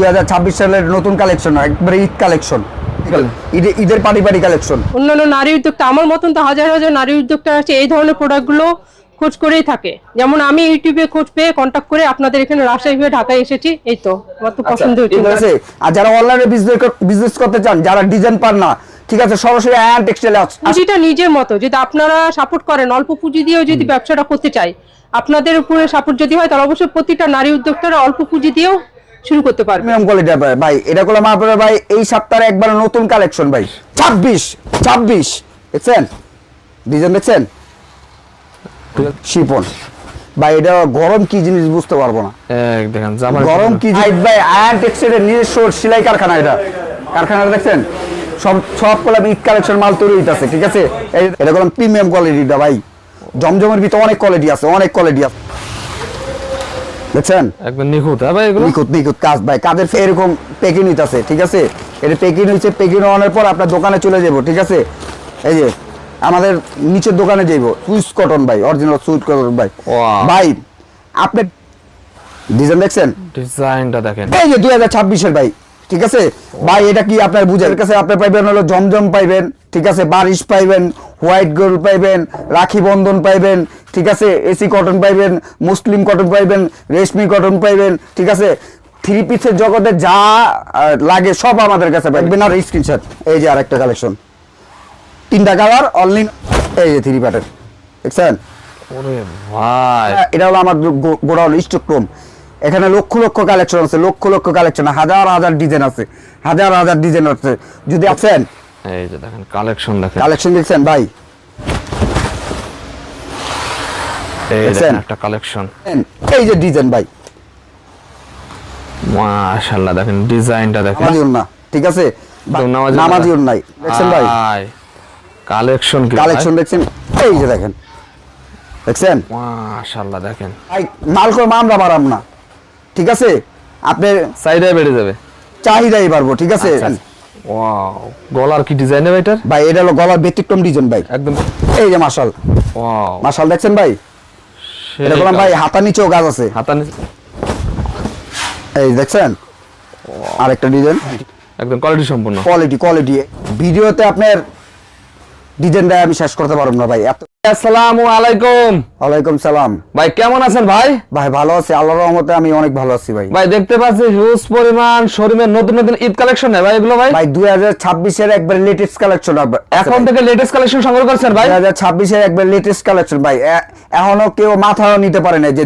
দুই হাজার ছাব্বিশ সালের নতুন কালেকশন একবারে ঈদ কালেকশন ঈদের পাটি কালেকশন অন্যান্য নারী উদ্যোক্তা আমার মতন তো হাজার হাজার নারী উদ্যোক্তা আছে এই ধরনের প্রোডাক্টগুলো খোঁজ করেই থাকে। যেমন আমি ইউটিউবে খোঁজ পেয়ে কন্ট্যাক্ট করে আপনাদের এখানে রাজশাহী হয়ে ঢাকায় এসেছি এই তো আমার তো পছন্দ হয়েছে। আর যারা অনলাইনে বিজনেস করতে চান যারা ডিজাইন পান না ঠিক আছে সরাসরি টেক্সটাইল পুঁজিটা নিজের মতো যদি আপনারা সাপোর্ট করেন অল্প পুঁজি দিয়েও যদি ব্যবসাটা করতে চাই আপনাদের উপরে সাপোর্ট যদি হয় তাহলে অবশ্যই প্রতিটা নারী উদ্যোক্তারা অল্প পুঁজি দিয়েও শুরু করতে পারবে। প্রিমিয়াম কোয়ালিটি ভাই এটা করলাম আপনার ভাই এই সপ্তাহে একবার নতুন কালেকশন ভাই। ছাব্বিশ ছাব্বিশ দেখছেন? ডিজাইন দেখছেন? শিপন। ভাই এটা গরম কি জিনিস বুঝতে পারব না। এক দেখেন জামার গরম কি জিনিস? ভাই আয়ান টেক্সটাইলের নিজস্ব সেলাই কারখানা এটা। কারখানাটা দেখছেন? সব সব করলাম ঈদ কালেকশন মাল তৈরি হইতাছে ঠিক আছে? এটা করলাম প্রিমিয়াম কোয়ালিটিটা ভাই। জমজমের ভিতরে অনেক কোয়ালিটি আছে অনেক কোয়ালিটি আছে। দেখছেন? একদম নিখুঁত হ্যাঁ ভাই এগুলো? নিখুঁত নিখুঁত কাজ ভাই কাজের এরকম পেকিং নিতেছে ঠিক আছে? এটা পেকিং হয়েছে পেকিং হওয়ার পর আপনার দোকানে চলে যাব ঠিক আছে? এই যে আমাদের নিচের দোকানে যাইব সুইচ কটন ভাই অরিজিনাল সুইচ কটন ভাই. ভাই আপনি ডিজাইন দেখছেন? ডিজাইনটা দেখেন। এই যে দুই হাজার ছাব্বিশের ভাই ঠিক আছে? ভাই এটা কি আপনার বুঝের কাছে? আপনি পাইবেন হলো জমজম পাইবেন ঠিক আছে? বারিশ পাইবেন হোয়াইট গোল্ড পাইবেন রাখি বন্ধন পাইবেন ঠিক আছে? এসি কটন পাইবেন মুসলিম কটন পাইবেন রেশমি কটন পাইবেন ঠিক আছে? থ্রি পিসের জগতে যা লাগে সব আমাদের কাছে পাইবেন। আর স্ক্রিনশট এই যে আরেকটা কালেকশন তিনটা কালার অনলাইন এই যে থ্রি প্যাটার্ন দেখছেন? ওরে এটা হলো আমার গো- গোডাউন স্টক রুম এখানে লক্ষ লক্ষ কালেকশন আছে লক্ষ লক্ষ কালেকশন হাজার হাজার ডিজাইন আছে হাজার হাজার ডিজাইন আছে। যদি আছেন এই যে দেখেন কালেকশন দেখেন। কালেকশন দেখছেন ভাই? এই দেখেন একটা কালেকশন এই যে ডিজাইন ভাই। মাশাআল্লাহ দেখেন ডিজাইনটা দেখেন। নামাজিও না ঠিক আছে? একদম নামাজি না। নামাজিও নাই দেখছেন ভাই? কালেকশন কি কালেকশন দেখছেন? এই যে দেখেন। দেখছেন? মাশাআল্লাহ দেখেন। ভাই মাল আমরা বাড়াম না। ঠিক আছে? আপনার সাইডে বেড়ে যাবে। চাহিদাই পারব ঠিক আছে? ওয়াও গলার কি ডিজাইন হবে এটার? ভাই এটা হলো গলার ব্যতিক্রম ডিজাইন ভাই। একদম। এই যে মাসাল ওয়াও মাসাল দেখছেন ভাই? এটা বললাম ভাই হাতা নিচেও গাছ আছে। হাতা নিচে এই দেখছেন? আরেকটা ডিজাইন একদম কোয়ালিটি সম্পূর্ণ। কোয়ালিটি কোয়ালিটি ভিডিওতে আপনার ডিজাইনটা আমি শেষ করতে পারব না ভাই। এত আসসালামু আলাইকুম। ওয়ালাইকুম সালাম। ভাই কেমন আছেন ভাই? ভাই ভালো আছি। আল্লাহর রহমতে আমি অনেক ভালো আছি ভাই। ভাই দেখতে পাচ্ছি হিউজ পরিমাণ শোরুমের নতুন নতুন ঈদ কালেকশন ভাই এগুলো ভাই? ভাই দুই হাজার একবার লেটেস্ট কালেকশন এখন থেকে লেটেস্ট কালেকশন সংগ্রহ করছেন ভাই? দুই হাজার একবার লেটেস্ট কালেকশন ভাই। এখনও কেউ মাথাও নিতে পারে না যে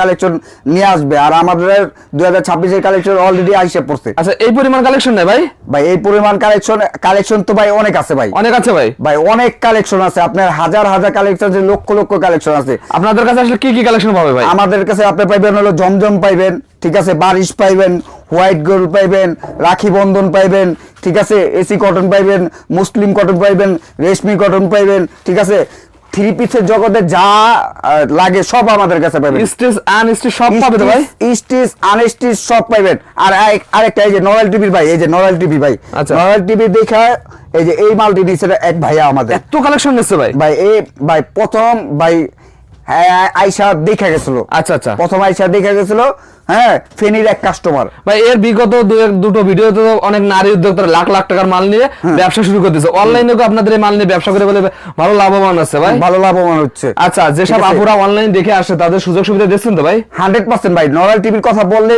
কালেকশন নিয়ে আসবে। আর আমাদের দুই হাজার ছাব্বিশের কালেকশন অলরেডি আইসে পড়ছে। আচ্ছা এই পরিমাণ কালেকশন নেই ভাই? ভাই এই পরিমাণ কালেকশন কালেকশন তো ভাই অনেক আছে ভাই। অনেক আছে ভাই? ভাই অনেক কালেকশন আছে। আপনার হাজার হাজার হাজার কালেকশন আছে লক্ষ লক্ষ কালেকশন আছে। আপনাদের কাছে আসলে কি কি কালেকশন পাবে ভাই? আমাদের কাছে আপনি পাইবেন হলো জমজম পাইবেন ঠিক আছে? বারিশ পাইবেন হোয়াইট গোল্ড পাইবেন রাখি বন্ধন পাইবেন ঠিক আছে? এসি কটন পাইবেন মুসলিম কটন পাইবেন রেশমি কটন পাইবেন ঠিক আছে? থ্রি পিসের জগতে যা লাগে সব আমাদের কাছে পাইবেন স্টেজ আন স্টেজ সব পাবে তো ভাই? স্টিচ আনস্টিচ সব পাইবেন। আর আরেক- আরেকটা এই যে নরাল টিভির ভাই এই যে নরাল টিভি ভাই। আচ্ছা। নরাল টিভি দেখা এই যে এই মালটি নিচে এক ভাইয়া আমাদের। এত কালেকশন নিচ্ছে ভাই। ভাই এই ভাই প্রথম ভাই হ্যাঁ আইসা দেখে গেছিল। আচ্ছা আচ্ছা। প্রথম আইসা দেখে গেছিল হ্যাঁ ফেনীর এক কাস্টমার ভাই এর বিগত দুটো ভিডিওতে অনেক নারী উদ্যোক্তারা লাখ লাখ টাকার মাল নিয়ে ব্যবসা শুরু করে দিচ্ছে অনলাইনে আপনাদের এই মাল নিয়ে ব্যবসা করে বলে ভালো লাভবান আছে ভাই? ভালো লাভবান হচ্ছে। আচ্ছা যেসব আপুরা অনলাইন দেখে আসে তাদের সুযোগ সুবিধা দিচ্ছেন তো ভাই? হান্ড্রেড পার্সেন্ট ভাই নরাল টিভির কথা বললে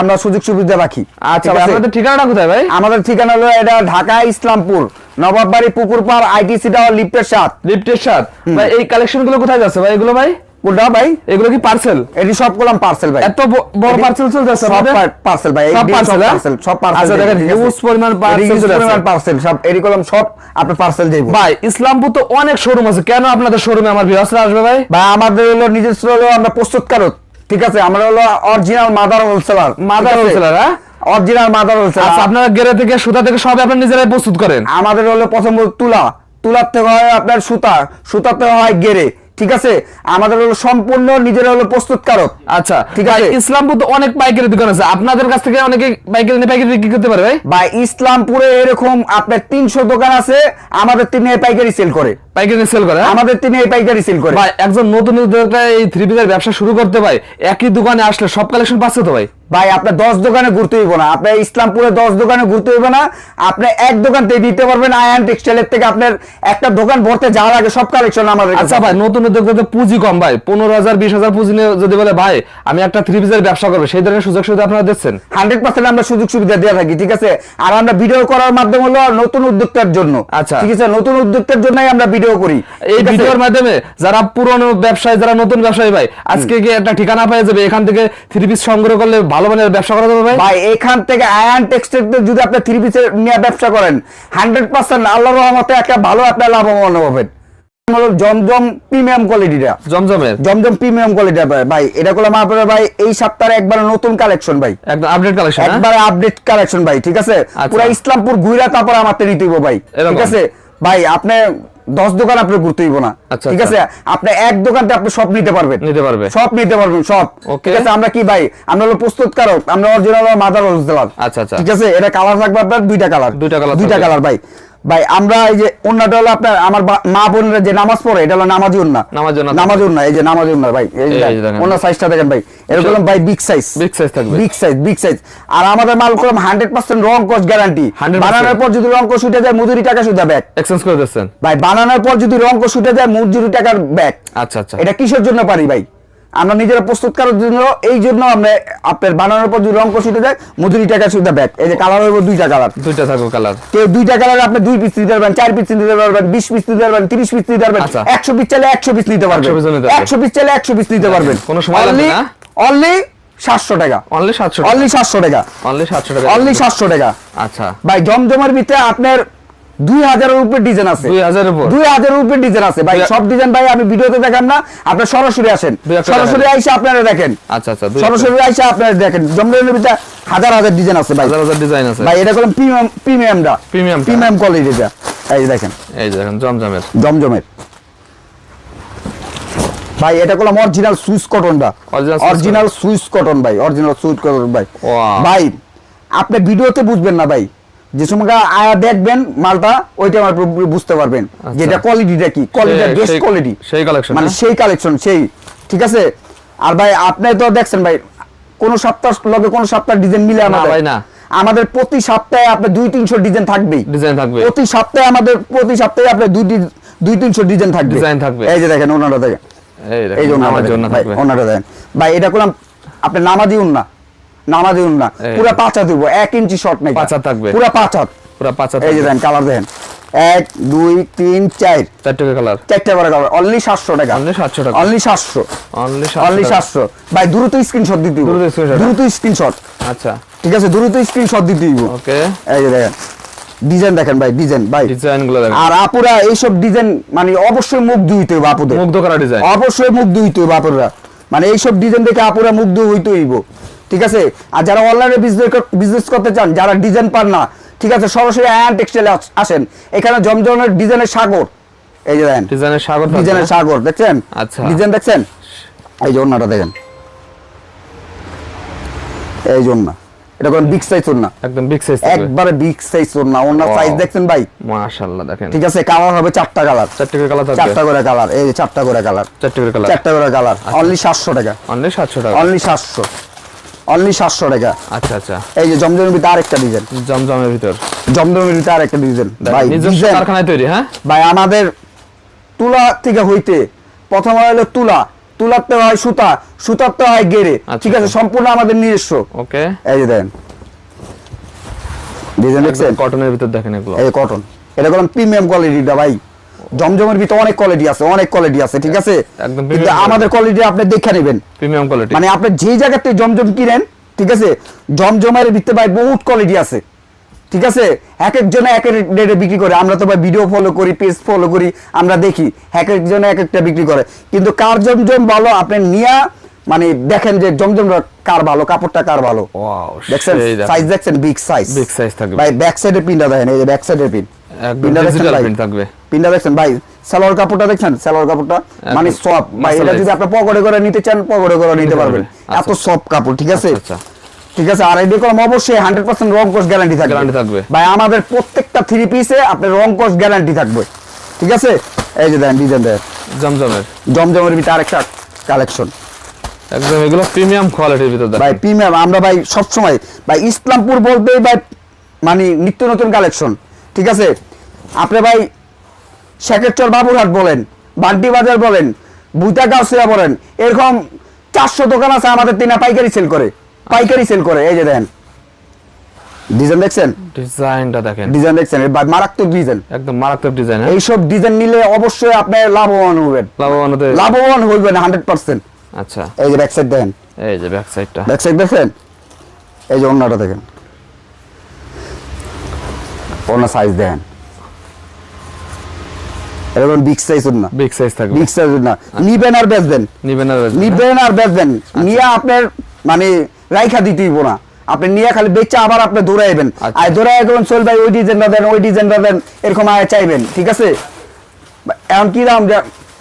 আমরা সুযোগ সুবিধা রাখি। আচ্ছা আপনাদের ঠিকানাটা কোথায় ভাই? আমাদের ঠিকানা হলো এটা ঢাকা ইসলামপুর। নবাববাড়ি পুকুর পাড় আইটিসি টাওয়ার লিফটের সাত লিফটের সাথ। ভাই এই কালেকশনগুলো কোথায় যাচ্ছে ভাই? এগুলো ভাই? কোনটা ভাই? এগুলো কি পার্সেল এটি সব করলাম পার্সেল ভাই। এত বড় পার্সেল চলে যাচ্ছে সব পার্সেল ভাই। সব parcel, সব পার্সেল আচ্ছা, দেখেন, পরিমাণ চলে আসছে। পার্সেল সব এটি করলাম সব আপনার পার্সেল দেব ভাই ইসলামপুর তো অনেক শোরুম আছে। কেন আপনাদের শোরুমে আমার বিহাসরা আসবে ভাই? বা আমাদের হলো নিজস্ব হলো আমরা প্রস্তুতকারক ঠিক আছে? আমরা হলো original mother wholesaler mother wholesaler হ্যাঁ? অরিজিনাল মাদার আচ্ছা হোলসেলার আপনারা গেরে থেকে সুতা থেকে সব আপনারা নিজেরাই প্রস্তুত করেন? আমাদের হলো প্রথম তুলা। তুলার থেকে হয় আপনার সুতা। সুতার থেকে হয় গেরে ঠিক আছে? আমাদের হলো সম্পূর্ণ নিজের হলো প্রস্তুতকারক। আচ্ছা ঠিক আছে। ইসলামপুর তো অনেক পাইকারি দোকান আছে। আপনাদের কাছ থেকে অনেকে পাইকারি নিয়ে পাইকারি বিক্রি করতে পারে ভাই? ইসলামপুরে এরকম আপনার তিনশো দোকান আছে আমাদের তিনি পাইকারি সেল করে। পাইকারি সেল করে হ্যাঁ? আমাদের তিনি পাইকারি সেল করে। ভাই একজন নতুন উদ্যোক্তা এই থ্রি পিসের ব্যবসা শুরু করতে ভাই একই দোকানে আসলে সব কালেকশন পাচ্ছে তো ভাই? ভাই আপনার দশ দোকানে ঘুরতে হইব না। আপনার ইসলামপুরে দশ দোকানে ঘুরতে হইব না। আপনি এক দোকান থেকে দিতে পারবেন আয়ান টেক্সটাইলের থেকে আপনার একটা দোকান ভরতে যাওয়ার আগে সব কালেকশন আমাদের আচ্ছা ভাই নতুন উদ্যোক্তাতে পুঁজি কম ভাই। পনেরো হাজার বিশ হাজার পুঁজি নিয়ে যদি বলে ভাই আমি একটা থ্রি পিসের ব্যবসা করব সেই ধরনের সুযোগ সুবিধা আপনারা দিচ্ছেন? হান্ড্রেড পার্সেন্ট আমরা সুযোগ সুবিধা দিয়ে থাকি ঠিক আছে? আর আমরা ভিডিও করার মাধ্যম হলো নতুন উদ্যোক্তার জন্য। আচ্ছা। ঠিক আছে? নতুন উদ্যোক্তার জন্যই আমরা ভিডিও করি। এই ভিডিওর মাধ্যমে যারা পুরনো ব্যবসায়ী যারা নতুন ব্যবসায়ী ভাই আজকে কি একটা ঠিকানা পেয়ে যাবে। এখান থেকে থ্রি পিস সংগ্রহ করলে ভালো মানের ব্যবসা করা যাবে ভাই? ভাই এখান থেকে আয়ান টেক্সটাইল যদি আপনি থ্রি পিসের নিয়ে ব্যবসা করেন হান্ড্রেড পার্সেন্ট আল্লাহ রহমতে একটা ভালো আপনার লাভবান হবেন হলো জমজম প্রিমিয়াম কোয়ালিটিটা। জমজমের? জমজম প্রিমিয়াম কোয়ালিটি ভাই এটা করলাম আপনার ভাই এই সপ্তাহে একবার নতুন কালেকশন ভাই। একদম আপডেট কালেকশন একবার আপডেট কালেকশন ভাই ঠিক আছে? আচ্ছা। পুরো ইসলামপুর ঘুরা তারপর নিতে ভাই ঠিক আছে? ভাই আপনি দশ দোকান আপনি ঘুরতে হইব না আচ্ছা, ঠিক আছে? আচ্ছা। আপনি এক দোকানতে আপনি সব নিতে পারবেন। নিতে পারবে। সব নিতে পারবেন সব। ঠিক আছে? আমরা কি ভাই আমরা হলো প্রস্তুতকারক আমরা অরিজিনাল মাদার আচ্ছা, আচ্ছা। ঠিক আছে? এটা কালার থাকবে আপনার দুইটা কালার দুইটা colour দুইটা কালার ভাই। ভাই আমরা এই যে অন্যটা হলো আপনার আমার মা বোনেরা যে নামাজ পড়ে এটা হলো নামাজি উন্না। নামাজি উন্না এই যে নামাজি উন্না ভাই এই সাইজটা দেখেন ভাই এরকম ভাই বিগ সাইজ Big size থাকবে। বিগ সাইজ বিগ সাইজ আর আমাদের মাল করলাম হান্ড্রেড পার্সেন্ট রং কস গ্যারান্টি 100% বানানোর পর যদি রং কস উঠে যায় মজুরি টাকা সুদা ব্যাগ এক্সচেঞ্জ করে দিচ্ছেন। ভাই বানানোর পর যদি রং কস উঠে যায় মজুরি টাকার ব্যাক আচ্ছা আচ্ছা। এটা কিসের জন্য পারি ভাই? আমরা নিজেরা প্রস্তুত করার জন্য এই জন্য আমরা আপনার বানানোর পর যদি রং উঠে যায় মজুরি টাকা সুদা ব্যাগ এই যে কালার হইব দুইটা কালার দুইটা থাকবে কালার কেউ দুইটা কালার আপনি দুই পিস নিতে পারবেন চার পিস নিতে পারবেন বিশ পিস নিতে পারবেন তিরিশ পিস নিতে পারবেন আচ্ছা। একশো পিস চাইলে একশো পিস নিতে পারবেন। 100 piece নিতে পারবেন। একশো পিস চাইলে একশো পিস নিতে পারবেন। কোনো সময় লাগবে না? অনলি সাতশো টাকা। অনলি সাতশো অনলি সাতশো টাকা। অনলি সাতশো টাকা। অনলি সাতশো টাকা। আচ্ছা। ভাই জমজমের ভিতরে আপনার দুই হাজারের উপরে ডিজাইন আছে। দুই হাজারের উপর। দুই হাজারের উপরে ডিজাইন আছে। ভাই সব ডিজাইন ভাই আমি ভিডিওতে দেখান না আপনি সরাসরি আসেন। সরাসরি। আইসা আপনারা দেখেন। আচ্ছা আচ্ছা সরাসরি আইসা আপনারা দেখেন। ভিতরে হাজার হাজার ডিজাইন আছে ভাই। হাজার হাজার ডিজাইন আছে। ভাই এটা করলাম প্রিমিয়াম প্রিমিয়ামটা। প্রিমিয়াম এই দেখেন। এই যে দেখেন জমজমের। জমজমের। ভাই এটা করলাম অরিজিনাল সুইস কটনটা Original অরিজিনাল সুইস কটন ভাই। অরিজিনাল সুইস কটন ভাই। ভাই আপনি ভিডিওতে বুঝবেন না ভাই। যে সময় আয়া দেখবেন মালটা ওইটা আমার বুঝতে পারবেন যে এটা কোয়ালিটিটা কি? কোয়ালিটিটা বেস্ট কোয়ালিটি সেই collection, মানে হ্যাঁ? সেই কালেকশন সেই। ঠিক আছে? আর ভাই আপনি তো দেখছেন ভাই কোন সপ্তাহ লগে কোন সপ্তাহ ডিজাইন মিলে আমাদের। ভাই, না। আমাদের প্রতি সপ্তাহে আপনার দুই তিনশো ডিজাইন থাকবেই। ডিজাইন থাকবে। প্রতি সপ্তাহে আমাদের প্রতি সপ্তাহে আপনার দুই দুই তিনশো ডিজাইন থাকবে। ডিজাইন থাকবে। এই যে দেখেন ওনারা দেখেন। এই এই দেখেন যে ওনারা আমার দেখেন। জন্য ভাই, ওনারা দেখেন। ভাই এটা করলাম আপনি নামা দিউন উন্না নামাজি উন্না এই। পুরা পাঁচ দিব এক ইঞ্চি শর্ট নেই পাঁচ থাকবে। পুরা পাঁচ। পুরো পাঁচ এই যে দেখেন কালার দেখেন। এক দুই তিন চার। চার টাকা কালার চারটা করে কালার অনলি সাতশো টাকা। অনলি সাতশো টাকা। অনলি সাতশো। অনলি সাতশো ভাই দ্রুত স্ক্রিনশট দিতে। দ্রুত স্ক্রিনশট আচ্ছা। ঠিক আছে দ্রুত স্ক্রিনশট দিতে হইব। ওকে। এই যে দেখেন। ডিজাইন দেখেন ভাই ডিজাইন ভাই। ডিজাইনগুলো দেখেন। আর আপুরা এইসব ডিজাইন মানে অবশ্যই মুখ ধুইতে হবে আপুদের। মুগ্ধ করা ডিজাইন অবশ্যই মুখ ধুইতে হবে আপুরা। মানে এইসব ডিজাইন দেখে আপুরা মুগ্ধ হইতে হইব। ঠিক আছে? আর যারা অনলাইনে বিজনেস বিজনেস করতে চান যারা ডিজাইন পান না ঠিক আছে? সরাসরি আয়ান টেক্সটাইলে আসেন। এখানে জমজমের ডিজাইনের সাগর। এই যে দেখেন। ডিজাইনের সাগর ডিজাইনের? সাগর দেখছেন? আচ্ছা। ডিজাইন দেখছেন? এই যে ওন্নাটা দেখেন। এই যে ওন্না এটা কোন বিগ সাইজ ওন্না একদম বিগ সাইজ একবারে বিগ সাইজ ওন্নার Wow. সাইজ দেখছেন ভাই? মাশাআল্লাহ দেখেন। ঠিক আছে? কালার হবে চারটা কালার চার টাকা কালার থাকবে। চারটা করে কালার এই যে চারটা করে কালার চার টাকা কালার চারটা করে কালার অনলি সাতশো টাকা। অনলি সাতশো টাকা। অনলি সাতশো। অনলি সাতশো টাকা। আচ্ছা আচ্ছা। এই যে জমজমের ভিতরে আরেকটা ডিজাইন। জমজমের ভিতর। জমজমের ভিতরে আরেকটা ডিজাইন। ভাই নিজস্ব কারখানায় তৈরি হ্যাঁ? ভাই আমাদের তুলা থেকে হইতে প্রথম হলো তুলা। তুলাতে হয় সুতা সুতাতে হয় গেরে আচ্ছা, ঠিক আছে আচ্ছা। সম্পূর্ণ আমাদের নিজস্ব। ওকে। এই যে দেখেন। ডিজাইন দেখছেন? কটনের ভিতর দেখেন এগুলো। এই কটন এটা করলাম প্রিমিয়াম কোয়ালিটিটা ভাই। জমজমের ভিতরে অনেক কোয়ালিটি আছে অনেক কোয়ালিটি আছে ঠিক আছে? কিন্তু আমাদের কোয়ালিটি আপনি দেখে নেবেন। প্রিমিয়াম কোয়ালিটি মানে আপনি যে জায়গা থেকে জমজম কিনেন ঠিক আছে জমজমের ভিতরে ভাই বহুত কোয়ালিটি আছে ঠিক আছে? এক একজনে এক এক রেটে বিক্রি করে। আমরা তো ভাই ভিডিও ফলো করি পেজ ফলো করি আমরা দেখি এক একজনে এক একটা বিক্রি করে। কিন্তু কার জমজম ভালো আপনি নিয়া মানে দেখেন যে জমজম কার ভালো কাপড়টা কার ভালো? ওয়াও দেখছেন? সাইজ দেখছেন? বিগ সাইজ বিগ সাইজ থাকবে। ভাই ব্যাক সাইডের পিনটা দেখেন এই যে ব্যাক সাইডের পিন থাকবে। পিনটা দেখছেন ভাই? সালোয়ার কাপড়টা দেখছেন? সালোয়ার কাপড়টা? মানে সব ভাই এটা যদি আপনি পকেটে করে নিতে চান পকেটে করে নিতে নিতে পারবেন। এত আচ্ছা। সব কাপড় ঠিক আছে? আচ্ছা, আচ্ছা। ঠিক আছে আর এই দেখুন অবশ্যই হান্ড্রেড পার্সেন্ট রং কোর্স গ্যারান্টি থাকবে। Guarantee থাকবে। ভাই আমাদের প্রত্যেকটা থ্রি পিসে আপনার রং কোর্স গ্যারান্টি থাকবে। ঠিক আছে? এই যে দেন ডিজাইন দেন। জমজমের। জমজমের ভিতরে আরেকটা কালেকশন একদম এগুলো প্রিমিয়াম কোয়ালিটির ভিতর ভাই প্রিমিয়াম আমরা ভাই সবসময় ভাই ইসলামপুর বলতেই ভাই মানে নিত্য নতুন কালেকশন ঠিক আছে? আপনি ভাই শেখেরচর বাবুরহাট বলেন বান্টি বাজার বলেন বুইতা গাউসিয়া বলেন এরকম চারশো দোকান আছে আমাদের তিনা পাইকারি সেল করে। পাইকারি সেল করে এই যে দেন ডিজাইন দেখছেন? ডিজাইনটা দেখেন। ডিজাইন দেখছেন? মারাত্মক ডিজাইন একদম মারাত্মক ডিজাইন হ্যাঁ। এইসব ডিজাইন নিলে অবশ্যই আপনি লাভবান হবেন লাভবান হতে লাভবান হান্ড্রেড পার্সেন্ট আচ্ছা। এই যে ব্যাক সাইড দেখেন। এই যে ব্যাক সাইডটা ব্যাক সাইড দেখেন? এই যে অন্যটা দেখেন। অন্য সাইজ দেখেন এরকম বিগ সাইজ না বিগ সাইজ থাকবে। বিগ সাইজ না নিবেন আর বেচবেন। নিবেন আর বেচবেন, নিবেন আর বেচবেন। আচ্ছা। নিয়ে আপনার মানে রাইখা দিতেই না। আপনি নিয়ে খালি বেচে আবার আপনি দৌড়াইবেন। আচ্ছা। আর দৌড়াই করবেন চল ভাই ওই ডিজাইনটা দেন ওই ডিজাইনটা দেন এরকম আয় চাইবেন। ঠিক আছে? এখন কি দাম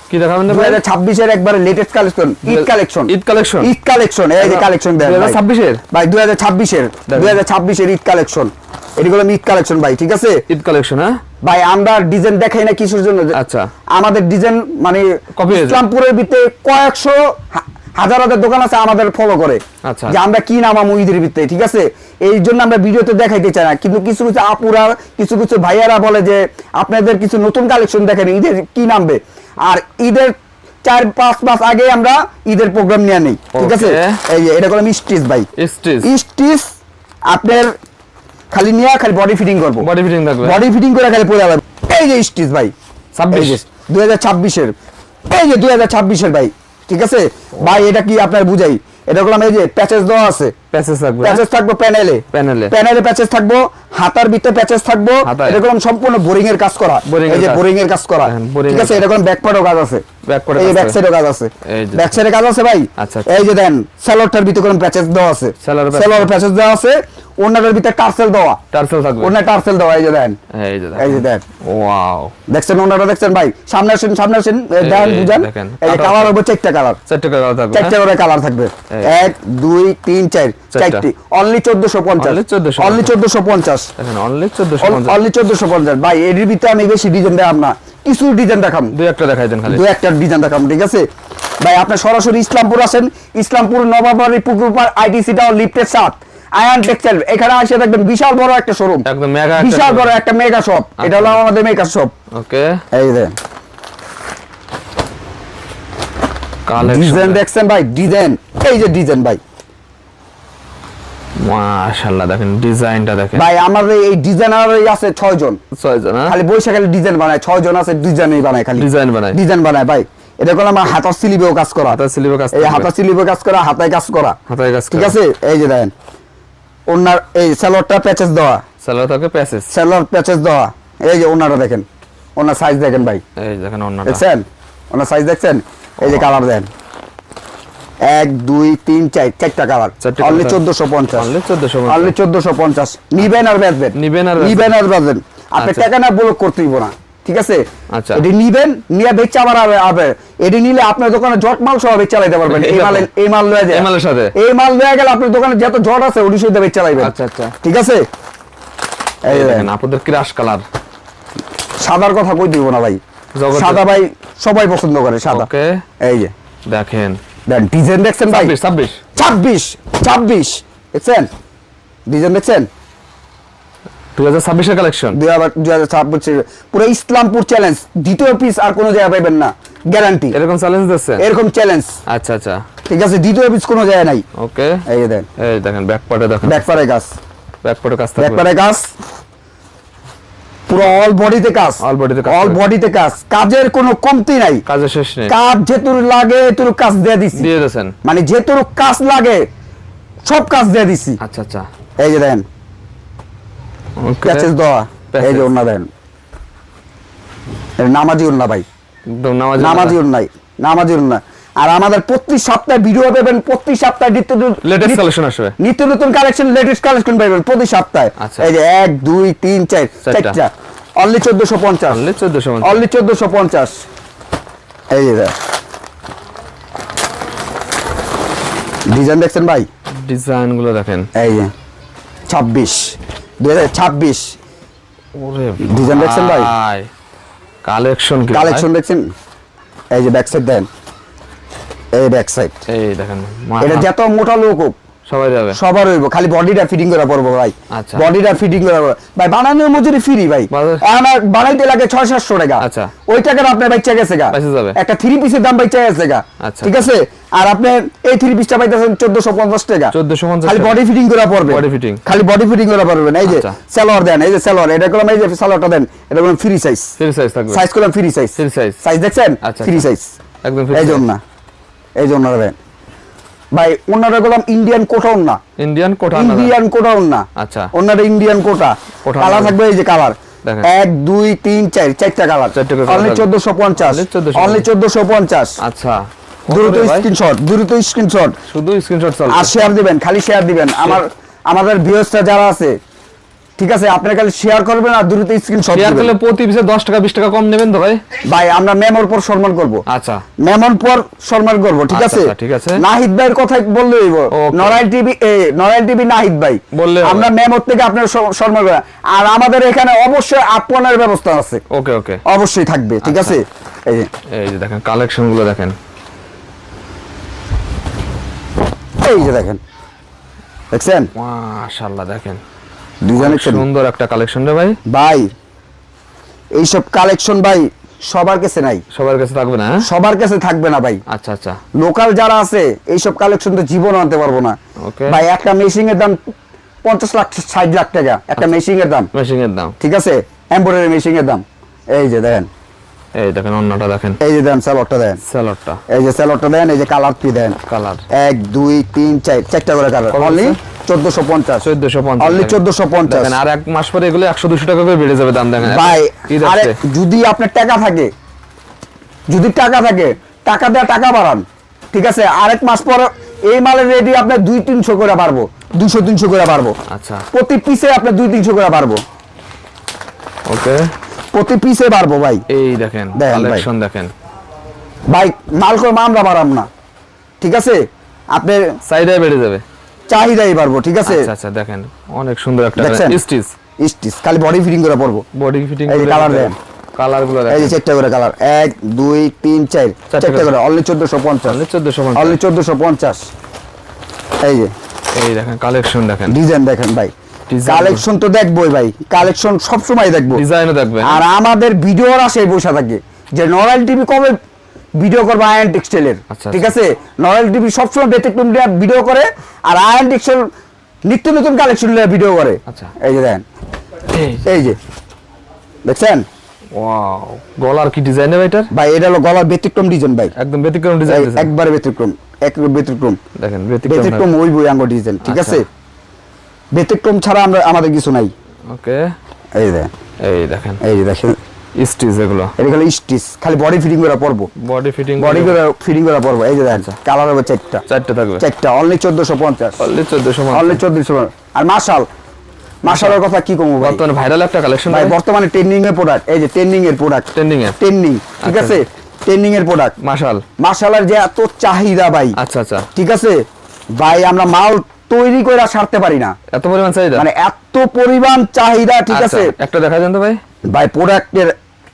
কি দেখাবেন ভাই? হাজার ছাব্বিশের একবারে latest collection Eid collection Eid collection Eid collection এই যে কালেকন দেন দুই হাজার ছাব্বিশের? ভাই দুই হাজার ছাব্বিশের দেখেন। দুই হাজার ছাব্বিশের ঈদ কালেকশন এগুলো ঈদ কালেকশন ভাই ঠিক আছে? ঈদ কালেকশন হ্যাঁ? ভাই আমরা ডিজাইন দেখাই না কিছুর জন্য। আচ্ছা। আমাদের ডিজাইন মানে ইসলামপুরের ভিতরে কয়েকশো হাজার হাজার দোকান আছে আমাদের ফলো করে। আচ্ছা। যে আমরা কি নামাম ঈদের ভিতরে ঠিক আছে? এই জন্য আমরা ভিডিওতে দেখাইতে চাই না। কিন্তু কিছু কিছু আপুরা কিছু কিছু ভাইয়ারা বলে যে আপনাদের কিছু নতুন কালেকশন দেখেন ঈদের কি নামবে? আর ঈদের চার পাঁচ মাস আগে আমরা ঈদের প্রোগ্রাম নিয়ে নেই ঠিক আছে. এই যে এটা করলাম স্টিচ ভাই। স্টিচ। স্টিচ আপনার খালি নিয়ে খালি বডি ফিটিং করব। বডি ফিটিং থাকবে। বডি ফিটিং করে খালি পরে যাবে এই যে স্টিচ ভাই। 26 দুই হাজার ছাব্বিশের। এই যে দুই হাজার ছাব্বিশের ভাই ঠিক আছে? ভাই এটা কি আপনার বুঝাই? এটা করলাম এই যে প্যাচেস দেওয়া আছে। প্যাচেস থাকবে প্যাচেস থাকব প্যানেলে প্যানেলে। প্যানেলে প্যাচেস থাকব হাতার ভিতরে প্যাচেস থাকব। এরকম সম্পূর্ণ বোরিং এর কাজ করা। এই যে বোরিং এর কাজ করা। ঠিক আছে এরকম ব্যাক পার্টও কাজ আছে। Back part এই ব্যাক কাজ আছে। ব্যাক সাইডে কাজ আছে ভাই? আচ্ছা, আচ্ছা। এই যে দেন সেলরটার ভিতরে কোনো প্যাচেস দেওয়া আছে। সেলর। প্যাচেস দেওয়া আছে। ওনাটার ভিতরে টার্সেল দেওয়া। টার্সেল থাকবে। ওনার টার্সেল দেওয়া এই যে দেন। এই যে এই যে দেন। ওয়াও। দেখছেন ওনারা দেখছেন ভাই? সামনে আসেন সামনে আসেন দেন এই বুঝান এই যে কালার হবে চারটা কালার। চারটে কালার থাকবে চারটা করে কালার থাকবে। এই। এক দুই তিন চার। চারটা। চারটি। অনলি চোদ্দশো পঞ্চাশ। Only 1450 অনলি চোদ্দশো পঞ্চাশ। দেখেন অনলি চোদ্দশো পঞ্চাশ। অনলি চোদ্দশো পঞ্চাশ। ভাই এর ভিতরে আমি বেশি ডিজাইন দেখাম না। কিছু ডিজাইন দেখাম। দুই একটা দেখাই দেন খালি। দু একটা ডিজাইন দেখাম ঠিক আছে? ভাই আপনি সরাসরি ইসলামপুর আসেন। ইসলামপুর নবাবাড়ি পুকুর পার আইটিসি টাওয়ার লিফটের সাত আয়ান টেক্সটাইল এখানে আসে দেখবেন বিশাল বড় একটা শোরুম একদম মেগা বিশাল বড় একটা মেগা শপ এটা হলো আমাদের মেগা শপ ওকে এই দেন ডিজাইন দেখছেন ভাই? ডিজাইন এই যে ডিজাইন ভাই। মাশাআল্লাহ দেখেন ডিজাইনটা দেখেন। ভাই আমাদের এই ডিজাইনার আছে ছয় জন ছয় জন খালি বৈশাখ ডিজাইন বানায় ছয় জন আছে ডিজাইনই বানায় খালি। ডিজাইন বানায়। ডিজাইন বানায় ভাই। এটা করলাম আমার হাতার স্লিপেও কাজ করা। হাতার স্লিপে কাজ এই। হাতার কাজ করা হাতায় কাজ করা। হাতায় কাজ ঠিক আছে? এই যে দেখেন। ওনার এই স্যালোয়ারটা প্যাচেস দেওয়া। থাকবে প্যাসেজ স্যালোয়ার প্যাচেস দেওয়া। এই যে ওনারা দেখেন ওনার সাইজ দেখেন ভাই। এই দেখেন অন্যটা দেখছেন? ওনার সাইজ দেখছেন? এই যে কালার দেন। এক দুই তিন চার চারটা কালার অনলি। চোদ্দশো পঞ্চাশ। অনলি চোদ্দশো পঞ্চাশ। নিবেন আর বেচবেন। নিবেন আর বেচবেন। নিবেন আর বেচবেন। আপনি আচ্ছা। টাকা না ব্লক করতে দিব না। ঠিক আছে? আচ্ছা। নিবেন নিয়ে বেচে আবার আবে আবে এটি নিলে আপনার দোকানে জট মাল সহ বেচ চালাইতে পারবেন। এই মাল। এই মাল লয়ে যায়। মালের সাথে? এই মাল লয়ে গেলে আপনার দোকানে যত জট আছে ওটি সহিত বেচ চালাইবেন। আচ্ছা, আচ্ছা। ঠিক আছে? এই দেখেন আপনাদের ক্রাশ কালার সাদার কথা কই দিব না ভাই? সাদা ভাই সবাই পছন্দ করে সাদা। ওকে। এই যে। দেখেন। দেন ডিজাইন দেখছেন ভাই? ছাব্বিশ ছাব্বিশ। ছাব্বিশ ছাব্বিশ। দেখছেন? ডিজাইন দেখছেন? দুই হাজার ছাব্বিশের কালেকশন দুই হাজার দুই হাজার ছাব্বিশ পুরো ইসলামপুর চ্যালেঞ্জ দ্বিতীয় পিস আর কোনো জায়গায় পাইবেন না। গ্যারান্টি এরকম চ্যালেঞ্জ দিচ্ছেন এরকম চ্যালেঞ্জ আচ্ছা আচ্ছা। ঠিক আছে দ্বিতীয় পিস কোনো জায়গায় নাই। ওকে এই দেন। এই দেখেন ব্যাক পার্টে দেখেন। ব্যাকপারে গাছ ব্যাক পার্টে কাজ থাকবে। ব্যাকপারে গাছ পুরো অল বডিতে কাজ All body তে কাজ অল বডিতে কাজ কাজের কোনো কমতি নাই। কাজের শেষ নেই। কাজ যেতুর লাগে এতুর কাজ দিয়ে দিছি। দিয়ে দিয়েছেন। মানে যেতুর কাজ লাগে সব কাজ দিয়ে দিছি। আচ্ছা আচ্ছা। এই যে দেন। ওকে প্যাচেস দেওয়া। এই যে। ওন্না দেন। নামাজি ওন্না ভাই। একদম নামাজ নামাজি ওন্নাই আর আমাদের প্রতি সপ্তাহে ভিডিও পাবেন প্রতি সপ্তাহে নিত্য লেটেস্ট কালেকশন আসবে। নিত্য নতুন কালেকশন লেটেস্ট কালেকশন পাবেন প্রতি সপ্তাহে। আচ্ছা। এই যে এক দুই তিন চার চারটা। অনলি চোদ্দশো পঞ্চাশ। অনলি চোদ্দশো পঞ্চাশ। এই যে। ডিজাইন দেখছেন ভাই? ডিজাইনগুলো দেখেন। এই যে ছাব্বিশ। দুই হাজার ছাব্বিশ। ওরে ডিজাইন দেখছেন ভাই? কালেকশন কি কালেকশন দেখছেন? এই যে ব্যাক সাইড দেন। এই ব্যাক সাইড এই দেখেন এটা যত মোটা লোক হোক সবাই যাবে। সবার হইব খালি বডিটা ফিটিং করা পড়ব ভাই। আচ্ছা। বডিটা ফিটিং করা পড়ব ভাই বানানোর মজুরি ফ্রি ভাই। বাজার- বানাইতে লাগে ছয় সাতশো টাকা। আচ্ছা। ওই টাকাটা আপনার বাইচা গেছে গা। একটা থ্রি পিসের দাম বাইচা গেছে গা। আচ্ছা। ঠিক আছে? আর আপনি এই থ্রি পিসটা পাইতেছেন চোদ্দশো পঞ্চাশ টাকা। 1450 খালি বডি ফিটিং করা পড়বে Body fitting। খালি বডি ফিটিং করা পড়বেন এই যে। সালোয়ার দেন এই যে সালোয়ার এটা করলাম এই যে সালোয়ারটা দেন। এটা করলাম ফ্রি সাইজ ফ্রি সাইজ থাকবে। সাইজ করলাম free size Free size। Size দেখছেন? ফ্রি। সাইজ একদম এই। জন্য এই জন্য দেন। ভাই ওনারা বললাম ইন্ডিয়ান কোটা না। ইন্ডিয়ান কোটা না ইন্ডিয়ান কোটা না। আচ্ছা। ওনারা ইন্ডিয়ান কোটা। কালার থাকবে এই যে কালার এক দুই তিন চার চারটা কালার অনলি চোদ্দশো পঞ্চাশ। Only 1450 অনলি চোদ্দশো পঞ্চাশ। আচ্ছা। দ্রুত? স্ক্রিনশট দ্রুত স্ক্রিনশট শুধু স্ক্রিনশট আর শেয়ার দিবেন খালি শেয়ার দিবেন। আমার আমাদের ভিউসটা যারা আছে ঠিক আছে আপনি খালি শেয়ার করবেন আর দ্রুত স্ক্রিনশট শেয়ার করলে প্রতি পিসে 10 টাকা 20 টাকা কম নেবেন তো ভাই? ভাই আমরা মেমোর পর সম্মান করব। আচ্ছা। মেমন পর সম্মান করব ঠিক আচ্ছা, আছে? আচ্ছা, ঠিক আছে। নাহিদ ভাইয়ের কথা বললে হইব. নরাইল টিভি এ নরাইল টিভি নাহিদ ভাই। বললে আমরা মেমোর থেকে আপনার সম্মান করা আর আমাদের এখানে অবশ্যই আপনের ব্যবস্থা আছে। ওকে ওকে অবশ্যই থাকবে ঠিক আচ্ছা। আছে? এই যে। এই যে দেখেন কালেকশনগুলো দেখেন। এই যে দেখেন। দেখছেন? মাশাআল্লাহ দেখেন। সুন্দর একটা কালেকশন রে ভাই। ভাই এইসব কালেকশন ভাই সবার কাছে নাই। সবার কাছে থাকবে না হ্যাঁ? সবার কাছে থাকবে না ভাই। আচ্ছা আচ্ছা। লোকাল যারা আছে এইসব কালেকশন তো জীবন আনতে পারব না। ভাই একটা মেশিং এর দাম পঞ্চাশ লাখ ষাট লাখ টাকা। একটা আচ্ছা। মেশিং এর দাম। মেশিং এর দাম। ঠিক আছে? এমব্রয়ডারি মেশিং এর দাম। এই যে দেখেন এই দেখেন অন্যটা দেখেন। এই যে দেন স্যালোডটা দেন। স্যালাডটা এই যে স্যালোডটা দেন এই যে কালার পি দেন? কালার এক দুই তিন চার চারটা করে কালার অনলি আছে? চোদ্দশো পঞ্চাশ। 1450 অনলি দেখেন। চোদ্দশো পঞ্চাশ। দেখেন আর এক মাস পরে এগুলো 100 200 টাকা করে বেড়ে যাবে দাম দেখেন। ভাই আরে যদি আপনার টাকা থাকে যদি টাকা থাকে টাকা দেওয়া টাকা বাড়ান ঠিক আছে? আরেক মাস পর এই মালের রেডি আপনার দুই তিনশো করে পারব দুশো তিনশো করে পারব আচ্ছা। প্রতি পিসে আপনার দুই তিনশো করে পারব ওকে প্রতি পিসে পারব ভাই। এই দেখেন। কালেকশন দেখেন। ভাই মাল করব আমরা বাড়াম না। ঠিক আছে? আপনার চাহিদা বেড়ে যাবে। চাহিদাই পারব ঠিক আছে? আচ্ছা আচ্ছা দেখেন অনেক সুন্দর একটা? স্টিচ স্টিচ খালি বডি ফিটিং করে পড়ব বডি ফিটিং এই colour দেন। কালারগুলো এই যে চারটা করে কালার এক দুই তিন চার। চারটে চারটা করে। অনলি চোদ্দশো পঞ্চাশ। অনলি 1450 অনলি চোদ্দশো পঞ্চাশ। এই যে। এই দেখেন কালেকশন দেখেন। ডিজাইন দেখেন ভাই। কালেকশন তো দেখবোই ভাই। কালেকশন সব সময় দেখব ডিজাইনও দেখবেন। আর আমাদের ভিডিওর আসে বসে থাকে। যে নরাল টিভি কবে ভিডিও করবে আয়ন টেক্সটাইলের আচ্ছা, ঠিক আছে? নরাল টিভি সবসময় ব্যতিক্রম ভিডিও করে আর আয়ন টেক্সটাইল নিত্য নতুন কালেকশন নিয়ে ভিডিও করে। আচ্ছা। এই যে দেখেন। এই যে। দেখছেন? ওয়াও গলার কি ডিজাইন হবে এটার? ভাই এটা হলো গলার ব্যতিক্রম ডিজাইন ভাই। একদম ব্যতিক্রম ডিজাইন একবারে ব্যতিক্রম এক ব্যতিক্রম। দেখেন ব্যতিক্রম ব্যতিক্রম ওই বই আঙ্গ ডিজাইন ঠিক আচ্ছা। আছে? ব্যতিক্রম ছাড়া আমরা আমাদের কিছু নাই। ওকে। এই দেখেন এই দেখেন। এই যে দেখেন। স্টিচ এগুলো। এটা খালি স্টিচ। খালি বডি ফিটিং করে পড়ব বডি ফিটিং বডি করে ফিটিং করে পড়ব এই যে দেখেন। কালার হবে চারটা। চারটে থাকবে। চারটা। অনলি চোদ্দশো পঞ্চাশ। অনলি 1450 অনলি চোদ্দশো আর মার্শাল মার্শালের কথা কি কমবো ভাই? বর্তমানে ভাইরাল একটা কালেকশন ভাই বর্তমানে ট্রেন্ডিং এর প্রোডাক্ট এই যে ট্রেন্ডিং এর প্রোডাক্ট ট্রেন্ডিং এ ট্রেন্ডিং ঠিক আচ্ছা। আছে? ট্রেন্ডিং এর প্রোডাক্ট মাশাল মার্শালের যে এত চাহিদা ভাই। আচ্ছা আচ্ছা। ঠিক আছে? ভাই আমরা মাল তৈরি করে সারতে পারি না। এত পরিমাণ চাহিদা? মানে এত পরিমাণ চাহিদা ঠিক আচ্ছা, আছে? একটা দেখা যান তো ভাই। ভাই প্রোডাক্টের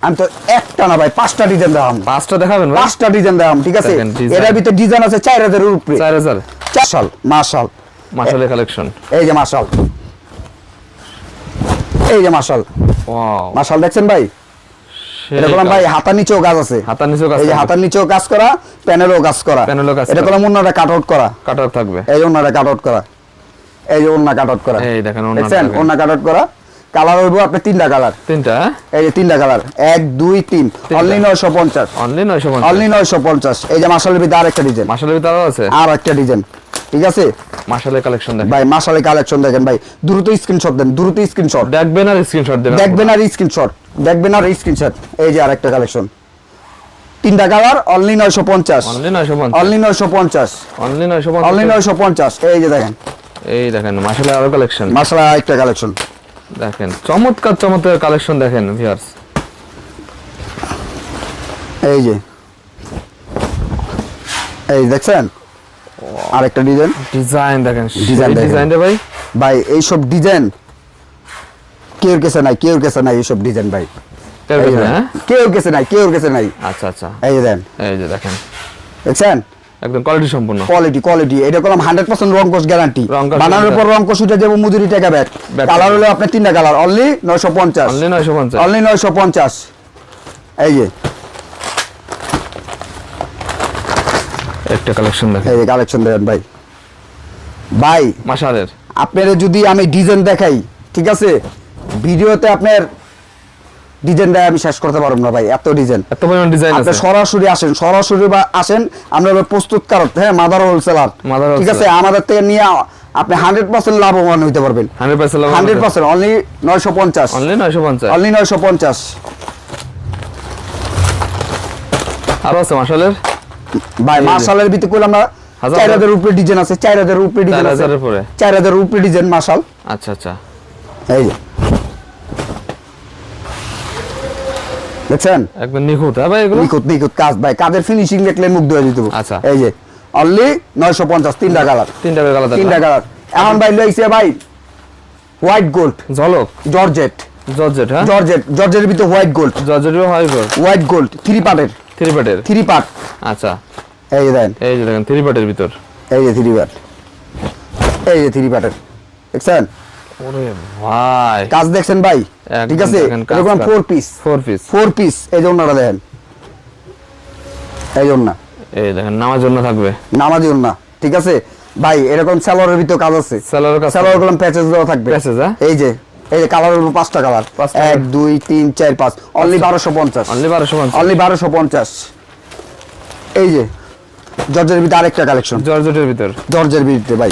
আমি তো একটা না ভাই পাঁচটা ডিজাইন দেওয়াম পাঁচটা দেখাবেন ভাই? পাঁচটা ডিজাইন দেওয়াম ঠিক আছে। এটার ভিতরে ডিজাইন আছে চার হাজারের উপরে। চার হাজার? চারশাল মার্শাল মাশালের কালেকশন এই যে মার্শাল এই যে মার্শাল ওয়াও মার্শাল দেখছেন ভাই? এটা করলাম ভাই হাতার নিচেও কাজ আছে। হাতার নিচেও কাজ এই যে হাতার নিচেও কাজ করা প্যানেলও কাজ করা। প্যানেলও কাজ এটা করা। করলাম অন্যটা কাট আউট করা। কাটার থাকবে। এই অন্যটা কাট আউট করা। এই যে অন্য কাট আউট করা। এই দেখেন। অন্য কাট আউট করা। কালার হইব আপনার তিনটা কালার তিনটা? এই যে তিনটা কালার এক দুই তিন। অনলি নয়শো পঞ্চাশ। অনলি নয়শো অনলি নয়শো পঞ্চাশ। এই যে মাসালের ভিতরে আর একটা ডিজাইন মাসালের ভিতরে আছে? আর একটা ডিজাইন ঠিক আছে? মাসালের কালেকশন দেখেন। ভাই মাসালে কালেকশন দেখেন ভাই। দ্রুত স্ক্রিনশট দেন দ্রুত স্ক্রিনশট দেখবেন আর স্ক্রিনশট দেবেন। দেখবেন আর স্ক্রিনশট দেখবেন আর স্ক্রিনশট এই যে আরেকটা কালেকশন তিনটা কালার অনলি নয়শো পঞ্চাশ। অনলি নয়শো পঞ্চাশ। অনলি নয়শো পঞ্চাশ। অনলি নয়শো অনলি পঞ্চাশ নয়শো পঞ্চাশ। এই যে দেখেন। এই দেখেন মাসালের আরও কালেকশন মাসালা আরেকটা কালেকশন দেখেন চমৎকার চমৎকার কালেকশন দেখেন ভিউয়ার্স এই যে। এই দেখছেন? আরেকটা ডিজাইন ডিজাইন দেখেন দেখেন। ডিজাইনটা ভাই। ভাই এইসব ডিজাইন কেউর কাছে নাই কেউর কাছে নাই এইসব ডিজাইন ভাই? কেউ কাছে, দেন। হ্যাঁ? কেউর কাছে নাই কাছে নাই? আচ্ছা আচ্ছা। এই দেন। এই যে দেখেন। দেখছেন? একদম কোয়ালিটি সম্পূর্ণ। কোয়ালিটি কোয়ালিটি এটা করলাম হান্ড্রেড পার্সেন্ট রং কোষ গ্যারান্টি বানানোর পর। রং কোষ উঠে যাব মজুরি টাকা Back কালার। হলো আপনার তিনটা কালার অনলি নয়শো পঞ্চাশ। অনলি নয়শো পঞ্চাশ। অনলি নয়শো পঞ্চাশ। এই যে। একটা কালেকশন দেখেন। এই যে কালেকশন দেন ভাই। ভাই মাসারের আপনার যদি আমি ডিজাইন দেখাই ঠিক আছে? ভিডিওতে আপনার ডিজাইন দেয় আমি শেষ করতে পারব না ভাই এত ডিজাইন এত পরিমাণ ডিজাইন আপনি সরাসরি আসেন সরাসরি বা আসেন আমরা হলো প্রস্তুতকারক হ্যাঁ মাদার হোলসেলার। ঠিক আছে? আমাদের থেকে নিয়ে আপনি হান্ড্রেড পার্সেন্ট লাভবান হইতে পারবেন। Hundred percent hundred percent only নয়শো পঞ্চাশ। অনলি নয়শো পঞ্চাশ। অনলি নয়শো পঞ্চাশ। আরও আছে মাসালের ভাই। মার্শালের ভিতরে করলে আমরা হাজার চার হাজার উপরে ডিজাইন আছে চার হাজার উপরে ডিজাইন আছে। উপরে। চার হাজার উপরে ডিজাইন মার্শাল আচ্ছা আচ্ছা। এই যে। দেখছেন? একদম নিখুঁত হ্যাঁ ভাই এগুলো? নিখুঁত নিখুঁত কাজ ভাই। কাজের ফিনিশিং দেখলে মুখ ধরে দিতে আচ্ছা। এই যে অনলি নয়শো পঞ্চাশ তিনটা কালার তিনটা আলাদা তিনটা কালার এখন ভাই লইছে ভাই হোয়াইট গোল্ড ঝলক? জর্জেট জর্জেট হ্যাঁ? জর্জেট জর্জেটের ভিতরে হোয়াইট গোল্ড জর্জেটও হয় গো হোয়াইট গোল্ড থ্রি পার্টের থ্রি পার্টের থ্রি পার্ট আচ্ছা। এই যে দেন। এই যে দেখেন থ্রি পার্টের ভিতর। এই যে থ্রি পার্ট এই যে থ্রি পার্টের দেখছেন? ওরে ভাই। কাজ দেখছেন ভাই? ঠিক আছে? এরকম four piece four piece four piece এই জন্যটা দেখেন। এই জন্য এই দেখেন নামার জন্য থাকবে। নামাজি না ঠিক আছে? ভাই এরকম স্যালোয়ারের ভিতরে কাজ আছে। স্যালোয়ারের কাজ স্যালোয়ারগুলো প্যাচেস দেওয়া থাকবে। হ্যাঁ? এই যে এই যে কালার হলো পাঁচটা কালার এক দুই তিন চার পাঁচ। অনলি বারোশো পঞ্চাশ। অনলি বারোশো পঞ্চাশ। অনলি বারোশো পঞ্চাশ। এই যে জর্জের ভিতরে আরেকটা কালেকশন জর্জেটের ভিতর। জর্জের ভিতরে ভাই।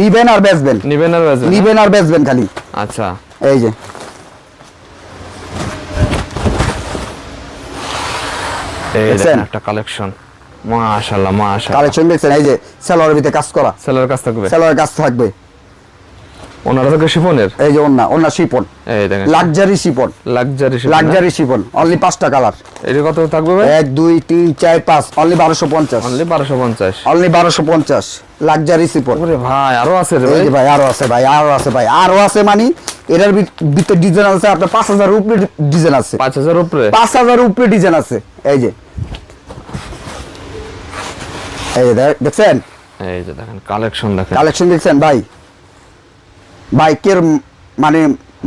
নিবেন আর বেচবেন। নিবেন আর বাজবে নিবেন আর বেচবেন খালি। আচ্ছা। এই যে? একটা কালেকশন মাশাআল্লাহ মাশাআল্লাহ। কালেকশন দেখছেন? এই যে স্যালোয়ারের ভিতরে কাজ করা। সেলার কাজ থাকবে। স্যালোয়ারের কাজ থাকবে। ওনারা থাকে শিফনের এই যে ওন্না ওন্না শিপন। এই দেখেন। Luxury chiffon. Luxury luxury chiffon only পাঁচটা কালার এটা কত থাকবে ভাই? এক দুই তিন চার পাঁচ অনলি বারোশো পঞ্চাশ। অনলি বারোশো পঞ্চাশ। অনলি বারোশো পঞ্চাশ। Luxury chiffon. ওরে ভাই আরও আছে রে ভাই। ভাই আরও আছে ভাই আরও আছে ভাই। আরও আছে মানে এটার ভিত- ভিতরে ডিজাইন আছে আপনার পাঁচ হাজার উপরে ডিজাইন আছে। পাঁচ হাজার উপরে? পাঁচ হাজার উপরে ডিজাইন আছে। এই যে। এই যে দেখ- দেখছেন? এই যে দেখেন কালেকশন দেখেন। কালেকশন দেখছেন ভাই? বাইকের মানে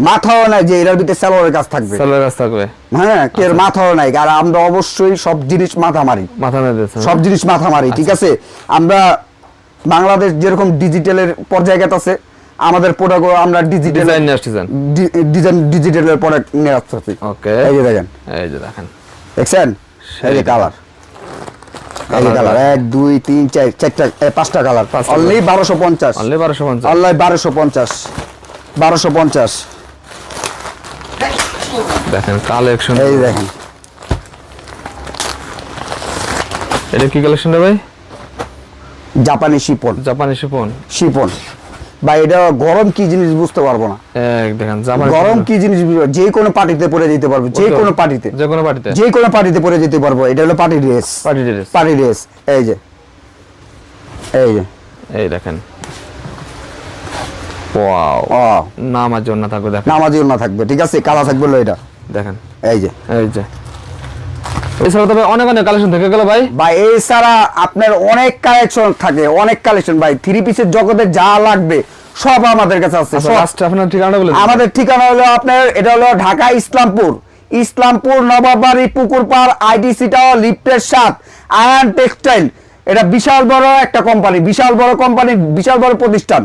মাথাও নাই যে এটার ভিতরে স্যালোয়ারের কাজ থাকবে। সেলার কাজ থাকবে। হ্যাঁ কের মাথাও নাই। আর আমরা অবশ্যই সব জিনিস মাথা মারি মাথা দিয়েছে সব জিনিস মাথা মারি ঠিক আছে? আমরা বাংলাদেশ যেরকম ডিজিটালের পর্যায়ে আছে আমাদের প্রোডাক্ট আমরা ডিজিটাল ডিজাইন নিয়ে আসতেছেন। ডিজাইন ডিজিটালের প্রোডাক্ট নিয়ে আসতেছি। ওকে এই যে দেখেন। এই যে দেখেন। দেখছেন? এই যে কালার কালার এক দুই তিন চার চারটা পাঁচটা কালার অনলি বারোশো পঞ্চাশ। অনলি বারোশো পঞ্চাশ। অনলি বারোশো পঞ্চাশ। বারোশো পঞ্চাশ। দেখেন কালেকশন এই দেখেন। এটা কি কালেকশন রে ভাই? জাপানি শিপন। জাপানি শিপন। শিপন। বা এটা গরম কি জিনিস বুঝতে পারব না। দেখেন গরম কি জিনিস যে কোনো পার্টিতে পরে যেতে পারব যে কোনো পার্টিতে। যে কোনো পার্টিতে। যে কোনো পার্টিতে পরে যেতে পারব এটা হলো party dress party dress party dress এই যে। এই যে। এই দেখেন। ওয়াও নামার জন্য থাকবে দেখেন। না থাকবে ঠিক আছে? কালা থাকবে এটা। দেখেন। এই যে। এই যে। এছাড়া তবে অনেক অনেক কালেকশন থেকে গেল ভাই? ভাই এছাড়া আপনার অনেক কালেকশন থাকে অনেক কালেকশন ভাই। থ্রি পিসের জগতে যা লাগবে সব আমাদের কাছে আছে। লাস্ট আপনার ঠিকানা বলে আমাদের ঠিকানা হলো আপনার এটা হলো ঢাকা ইসলামপুর। ইসলামপুর নবাবাড়ি পুকুর পাড় আইডিসি টাওয়ার লিফটের সাত আয়ান টেক্সটাইল। এটা বিশাল বড় একটা কোম্পানি বিশাল বড় কোম্পানি বিশাল বড় প্রতিষ্ঠান।